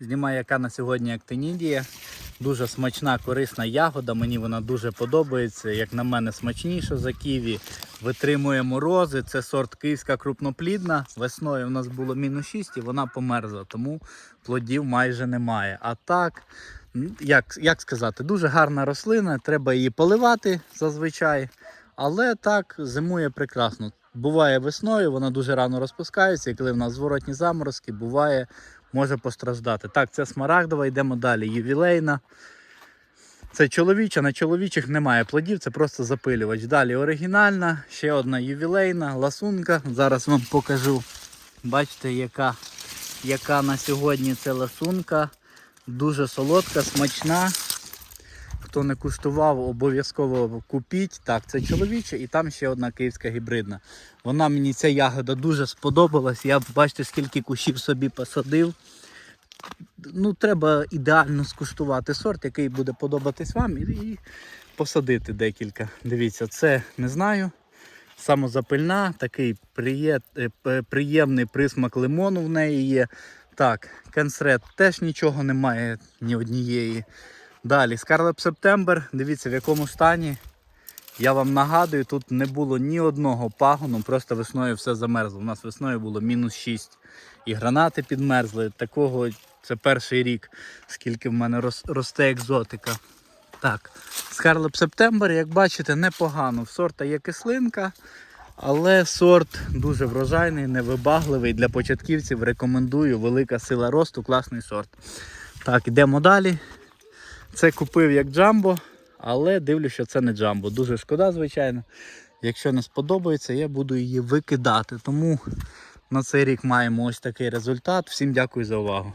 Знімаю, яка на сьогодні актинідія. Дуже смачна, корисна ягода. Мені вона дуже подобається. Як на мене, смачніша за ківі. Витримує морози. Це сорт київська крупноплідна. Весною у нас було мінус 6 і вона померзла, тому плодів майже немає. А так, як, як сказати, дуже гарна рослина. Треба її поливати зазвичай. Але так зимує прекрасно. Буває весною, вона дуже рано розпускається, і коли в нас зворотні заморозки, буває, може постраждати. Так, це смарагдова, йдемо далі. Ювілейна. Це чоловіча, на чоловічих немає плодів, це просто запилювач. Далі оригінальна, ще одна ювілейна, ласунка. Зараз вам покажу. Бачите, яка, яка на сьогодні це ласунка. Дуже солодка, смачна. Хто не куштував, обов'язково купіть. Так, це чоловіча і там ще одна київська гібридна. Вона мені ця ягода дуже сподобалась. Я бачите, скільки кущів собі посадив. Ну, треба ідеально скуштувати сорт, який буде подобатись вам, і, посадити декілька. Дивіться, це не знаю. Самозапильна, такий е, приємний присмак лимону в неї є. Так, кенсред теж нічого немає, ні однієї. Далі, Scarlet September, дивіться в якому стані. Я вам нагадую, тут не було ні одного пагону, просто весною все замерзло. У нас весною було мінус 6. І гранати підмерзли. Такого це перший рік, скільки в мене рос- росте екзотика. Так, Scarlet September, як бачите, непогано. В сорта є кислинка, але сорт дуже врожайний, невибагливий. Для початківців рекомендую. Велика сила росту, класний сорт. Так, йдемо далі. Це купив як джамбо, але дивлюсь, що це не джамбо. Дуже шкода, звичайно. Якщо не сподобається, я буду її викидати. Тому на цей рік маємо ось такий результат. Всім дякую за увагу.